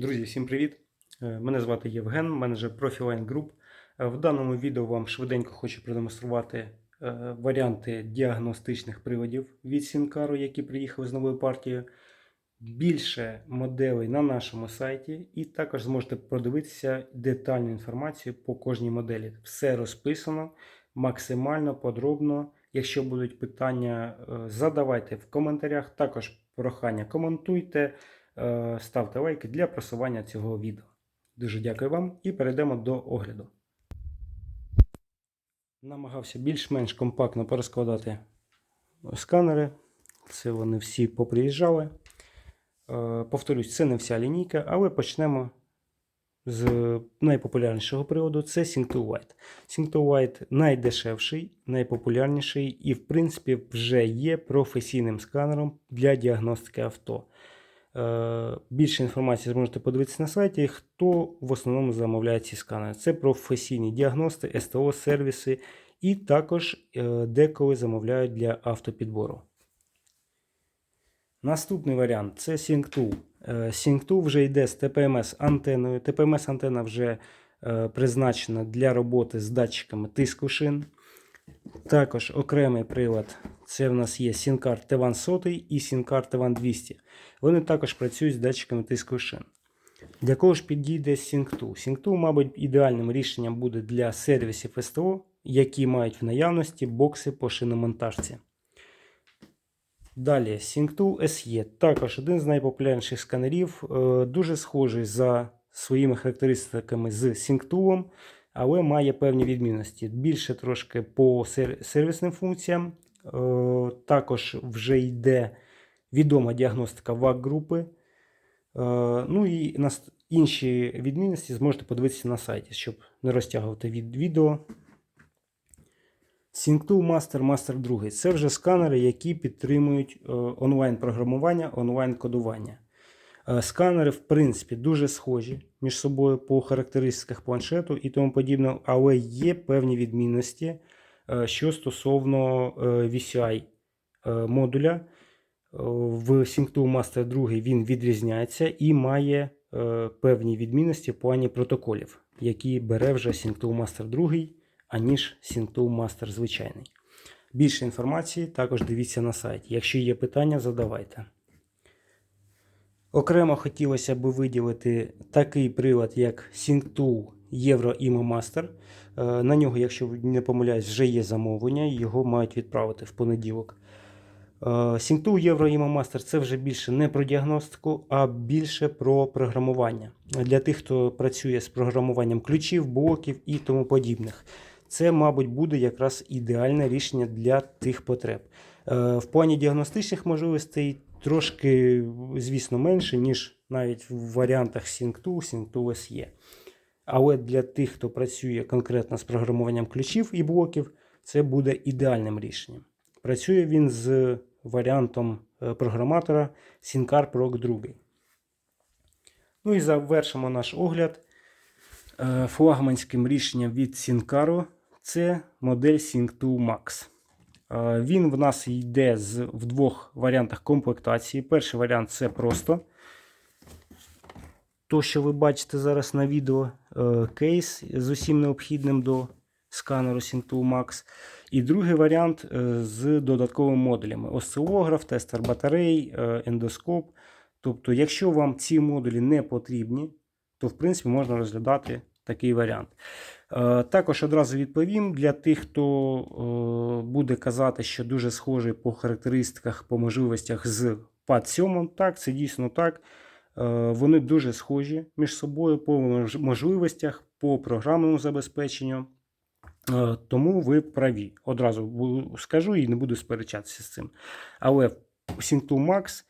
Друзі, всім привіт! Е, Мене звати Євген, менеджер Profiline Group. Е, В даному відео вам швиденько хочу продемонструвати е, варіанти діагностичних приладів від Сінкару, які приїхали з новою партією. Більше моделей на нашому сайті, і також зможете подивитися детальну інформацію по кожній моделі. Все розписано максимально подробно. Якщо будуть питання, задавайте в коментарях. Також прохання коментуйте. Е, ставте лайки для просування цього відео. Дуже дякую вам і перейдемо до огляду. Намагався більш-менш компактно порозкладати сканери. Це вони всі поприїжджали. Е, Повторюсь, це не вся лінійка, але почнемо з найпопулярнішого приводу це Sync2 White. Sync2 White найдешевший, найпопулярніший і, в принципі, вже є професійним сканером для діагностики авто. Е, Більше інформації зможете подивитися на сайті, хто в основному замовляє ці сканери. Це професійні діагности, СТО, сервіси і також е, деколи замовляють для автопідбору. Наступний варіант це Sync2. Е, Sync2 вже йде з TPMS антеною. TPMS антена вже е, призначена для роботи з датчиками тиску шин. Також окремий прилад це в нас є SynCard T1 100 і SynCard T1 200. Вони також працюють з датчиками тиску шин. Для кого ж підійде Sync2? Sync2, мабуть, ідеальним рішенням буде для сервісів СТО, які мають в наявності бокси по шиномонтажці. Далі Sync2 SE, також один з найпопулярніших сканерів, е, дуже схожий за своїми характеристиками з Sync2, але має певні відмінності. Більше трошки по сервісним функціям. Е, Також вже йде відома діагностика ВАК-групи. Е, Ну і інші відмінності зможете подивитися на сайті, щоб не розтягувати від відео. Sync2 Master Master 2 це вже сканери, які підтримують е, онлайн-програмування, онлайн-кодування. Е, Сканери, в принципі, дуже схожі між собою по характеристиках планшету і тому подібне, але є певні відмінності, е, що стосовно е, VCI модуля. В Sync2 Master 2 він відрізняється і має певні відмінності в плані протоколів, які бере вже Sync2 Master 2 аніж Sync2 Master звичайний. Більше інформації також дивіться на сайті. Якщо є питання, задавайте. Окремо хотілося б виділити такий прилад, як Sync2 Euro Imo Master. Е, На нього, якщо не помиляюсь, вже є замовлення, його мають відправити в понеділок. Е, Sync2 Euro Imo Master це вже більше не про діагностику, а більше про програмування. Для тих, хто працює з програмуванням ключів, блоків і тому подібних. Це, мабуть, буде якраз ідеальне рішення для тих потреб. Е, В плані діагностичних можливостей трошки, звісно, менше, ніж навіть в варіантах Sync2, Sync2 SE. Але для тих, хто працює конкретно з програмуванням ключів і блоків, це буде ідеальним рішенням. Працює він з варіантом е, програматора SynCar Proc 2. Ну і завершимо наш огляд е, флагманським рішенням від Syncar це модель Sync2 Max. Е, Він в нас йде з, в двох варіантах комплектації. Перший варіант це просто то, що ви бачите зараз на відео, е, кейс з усім необхідним до сканеру Sync2 Max. І другий варіант е, з додатковими модулями: осцилограф, тестер батарей, ендоскоп. Тобто, якщо вам ці модулі не потрібні, то в принципі можна розглядати такий варіант. Е, Також одразу відповім для тих, хто е, буде казати, що дуже схожий по характеристиках, по можливостях з PAD 7. Так, це дійсно так. Е, Вони дуже схожі між собою по можливостях, по програмному забезпеченню. Тому ви праві. Одразу скажу і не буду сперечатися з цим. Але Sync2 Max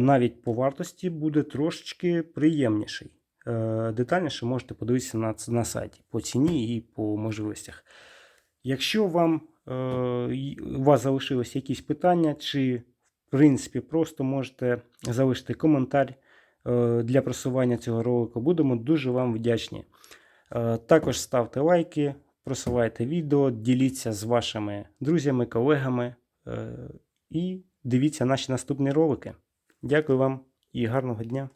навіть по вартості буде трошечки приємніший. Е, Детальніше можете подивитися на, на сайті по ціні і по можливостях. Якщо вам е, у вас залишились якісь питання, чи в принципі просто можете залишити коментар е, для просування цього ролику, будемо дуже вам вдячні. Також ставте лайки, просувайте відео, діліться з вашими друзями, колегами і дивіться наші наступні ролики. Дякую вам і гарного дня!